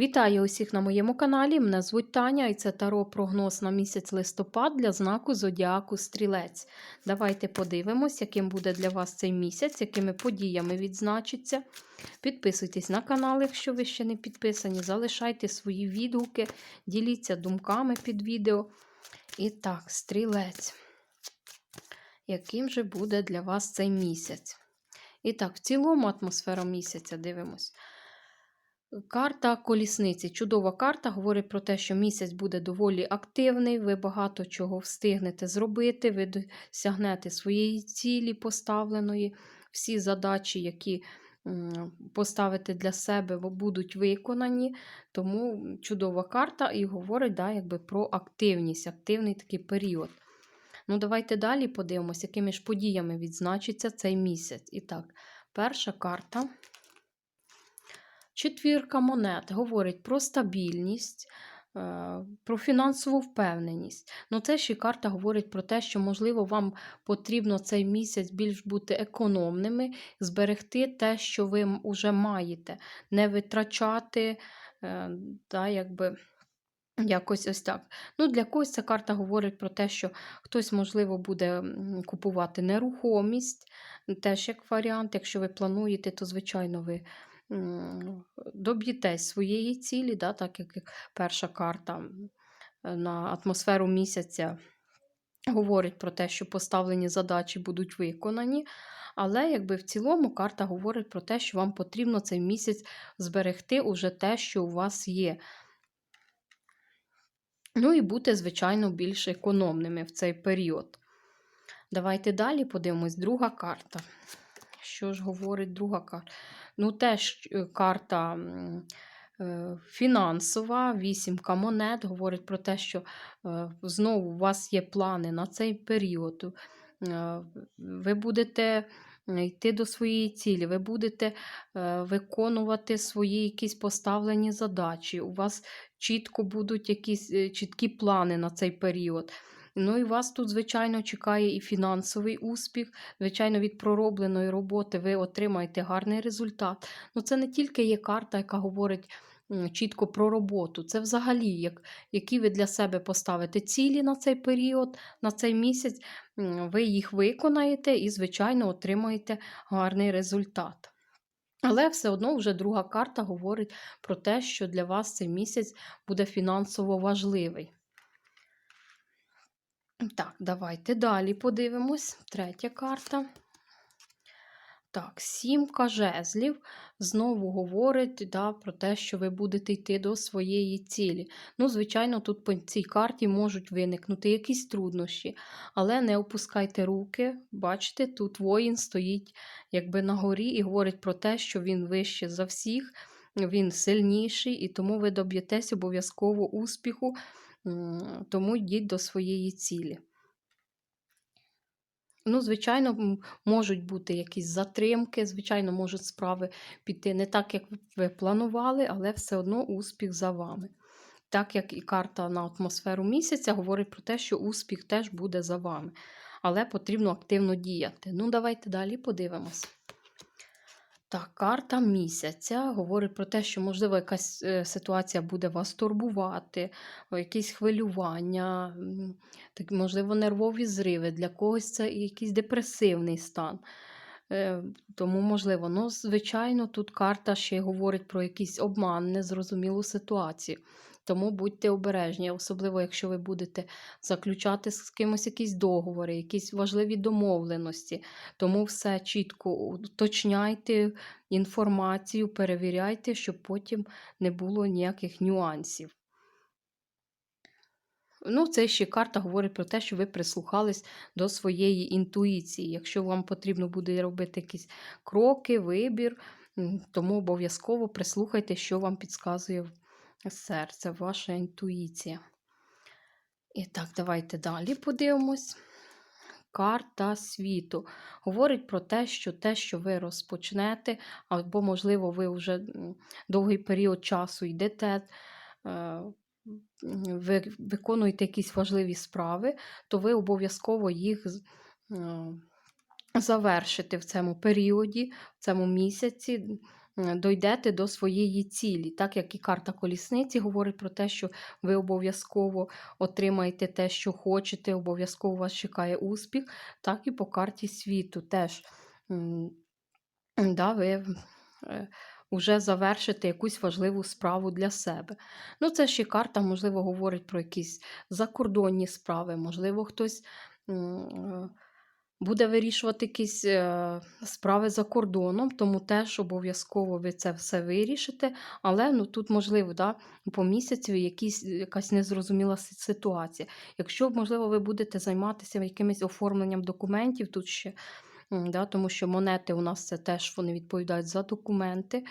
Вітаю усіх на моєму каналі. Мене звуть Таня і це таро прогноз на місяць листопад для знаку Зодіаку Стрілець. Давайте подивимось, яким буде для вас цей місяць, якими подіями відзначиться. Підписуйтесь на канал, якщо ви ще не підписані. Залишайте свої відгуки, діліться думками під відео. І так, стрілець. Яким же буде для вас цей місяць? І так, в цілому атмосфера місяця дивимось. Карта колісниці. Чудова карта говорить про те, що місяць буде доволі активний, ви багато чого встигнете зробити, ви досягнете своєї цілі поставленої, всі задачі, які поставите для себе, будуть виконані. Тому чудова карта і говорить да, якби про активність, активний такий період. Ну, давайте далі подивимося, якими ж подіями відзначиться цей місяць. І так, перша карта. Четвірка монет говорить про стабільність, е, про фінансову впевненість. Ну, це ще карта говорить про те, що, можливо, вам потрібно цей місяць більш бути економними, зберегти те, що ви вже маєте, не витрачати, е, та, якби. Якось ось так. Ну, Для когось ця карта говорить про те, що хтось, можливо, буде купувати нерухомість, теж як варіант. Якщо ви плануєте, то, звичайно, ви доб'єтесь своєї цілі, да, так як перша карта на атмосферу місяця говорить про те, що поставлені задачі будуть виконані. Але якби в цілому карта говорить про те, що вам потрібно цей місяць зберегти уже те, що у вас є. Ну і бути, звичайно, більш економними в цей період. Давайте далі подивимось, друга карта. Що ж говорить друга карта? Ну, теж е, карта е, фінансова, вісімка монет говорить про те, що е, знову у вас є плани на цей період. Ви будете йти до своєї цілі, ви будете виконувати свої якісь поставлені задачі. У вас чітко будуть якісь чіткі плани на цей період. Ну і вас тут, звичайно, чекає і фінансовий успіх. Звичайно, від проробленої роботи ви отримаєте гарний результат. Ну, це не тільки є карта, яка говорить. Чітко про роботу. Це взагалі, як, які ви для себе поставите цілі на цей період, на цей місяць, ви їх виконаєте і, звичайно, отримаєте гарний результат. Але все одно вже друга карта говорить про те, що для вас цей місяць буде фінансово важливий. Так, давайте далі подивимось. Третя карта. Так, сімка жезлів знову говорить да, про те, що ви будете йти до своєї цілі. Ну, звичайно, тут по цій карті можуть виникнути якісь труднощі, але не опускайте руки. Бачите, тут воїн стоїть якби на горі і говорить про те, що він вище за всіх, він сильніший, і тому ви доб'єтесь обов'язково успіху тому йдіть до своєї цілі. Ну, звичайно, можуть бути якісь затримки, звичайно, можуть справи піти не так, як ви планували, але все одно успіх за вами. Так як і карта на атмосферу місяця говорить про те, що успіх теж буде за вами. Але потрібно активно діяти. Ну, давайте далі подивимось. Так, карта місяця говорить про те, що, можливо, якась е, ситуація буде вас турбувати, якісь хвилювання, так, можливо, нервові зриви. Для когось це якийсь депресивний стан. Е, тому, можливо, ну, звичайно, тут карта ще говорить про якийсь обман, незрозумілу ситуацію. Тому будьте обережні, особливо, якщо ви будете заключати з кимось якісь договори, якісь важливі домовленості. Тому все чітко уточняйте інформацію, перевіряйте, щоб потім не було ніяких нюансів. Ну, це ще карта говорить про те, що ви прислухались до своєї інтуїції. Якщо вам потрібно буде робити якісь кроки, вибір, тому обов'язково прислухайте, що вам підказує серце, ваша інтуїція. І так, давайте далі подивимось. Карта світу. Говорить про те, що те, що ви розпочнете, або, можливо, ви вже довгий період часу йдете, е, ви виконуєте якісь важливі справи, то ви обов'язково їх е, завершите в цьому періоді, в цьому місяці. е, дойдете до своєї цілі. Так як і карта колісниці говорить про те, що ви обов'язково отримаєте те, що хочете, обов'язково вас чекає успіх, так і по карті світу теж да, ви вже завершите якусь важливу справу для себе. Ну, це ще карта, можливо, говорить про якісь закордонні справи, можливо, хтось. е, Буде вирішувати якісь е, справи за кордоном, тому теж обов'язково ви це все вирішите. Але ну, тут, можливо, да, по місяцю якісь, якась незрозуміла ситуація. Якщо, можливо, ви будете займатися якимось оформленням документів, тут ще, да, тому що монети у нас це теж вони відповідають за документи.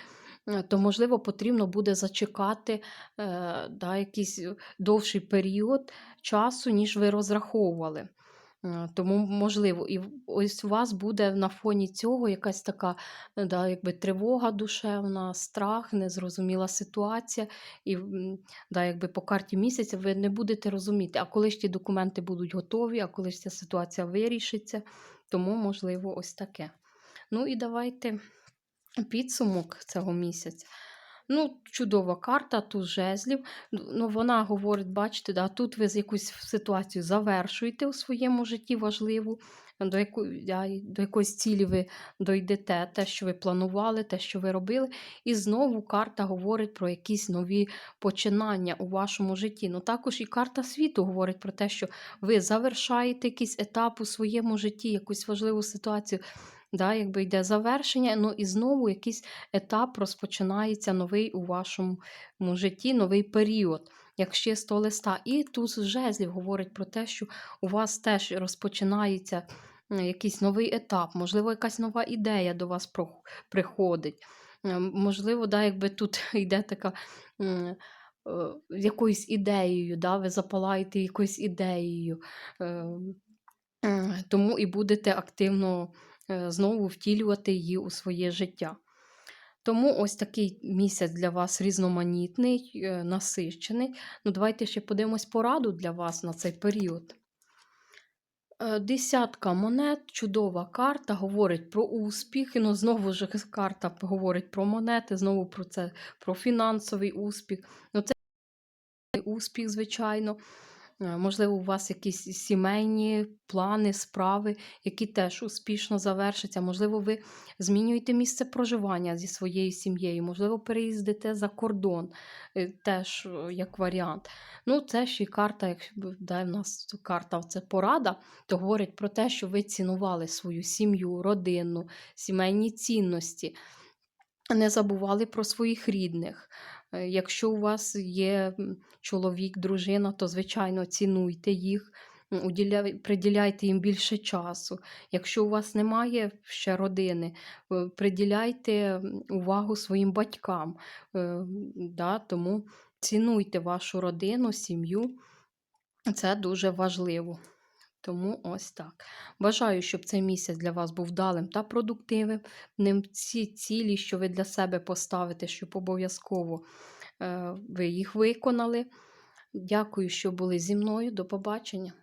е, То, можливо, потрібно буде зачекати е, да, якийсь довший період часу, ніж ви розраховували. Е, Тому можливо, і ось у вас буде на фоні цього якась така е, да, якби тривога душевна, страх, незрозуміла ситуація. І да, якби по карті місяця ви не будете розуміти, а коли ж ті документи будуть готові, а коли ж ця ситуація вирішиться. Тому, можливо, ось таке. Ну і давайте підсумок цього місяця. Ну, чудова карта, тут жезлів. Ну, вона говорить, бачите, да, тут ви якусь ситуацію завершуєте у своєму житті важливу, до, да, до якоїсь цілі ви дойдете, те, що ви планували, те, що ви робили. І знову карта говорить про якісь нові починання у вашому житті. Ну, також і карта світу говорить про те, що ви завершаєте якийсь етап у своєму житті, якусь важливу ситуацію. Да, якби йде завершення, ну і знову якийсь етап розпочинається новий у вашому житті, новий період, як ще 100 листа. І тут з жезлів говорить про те, що у вас теж розпочинається якийсь новий етап, можливо, якась нова ідея до вас приходить. Е, Можливо, да, якби тут йде така. е, Якоюсь ідеєю, да, ви запалаєте якоюсь ідеєю, е, тому і будете активно знову втілювати її у своє життя. Тому ось такий місяць для вас різноманітний, е, насичений. Ну, давайте ще подивимось пораду для вас на цей період. Е, Десятка монет, чудова карта, говорить про успіх. Ну, знову ж карта говорить про монети, знову про це, про фінансовий успіх. Ну, це успіх, звичайно. Е, Можливо, у вас якісь сімейні плани, справи, які теж успішно завершаться. Можливо, ви змінюєте місце проживання зі своєю сім'єю, можливо, переїздите за кордон, е, теж е, як варіант. Ну, це ще й карта, якщо да, в нас карта це порада, то говорить про те, що ви цінували свою сім'ю, родину, сімейні цінності, не забували про своїх рідних. Е, Якщо у вас є чоловік, дружина, то звичайно цінуйте їх, приділяйте їм більше часу. Якщо у вас немає ще родини, е, приділяйте увагу своїм батькам. Е, Да, тому цінуйте вашу родину, сім'ю. Це дуже важливо. Тому ось так. Бажаю, щоб цей місяць для вас був вдалим та продуктивним. Ним Ці цілі, що ви для себе поставите, щоб обов'язково е, ви їх виконали. Дякую, що були зі мною. До побачення.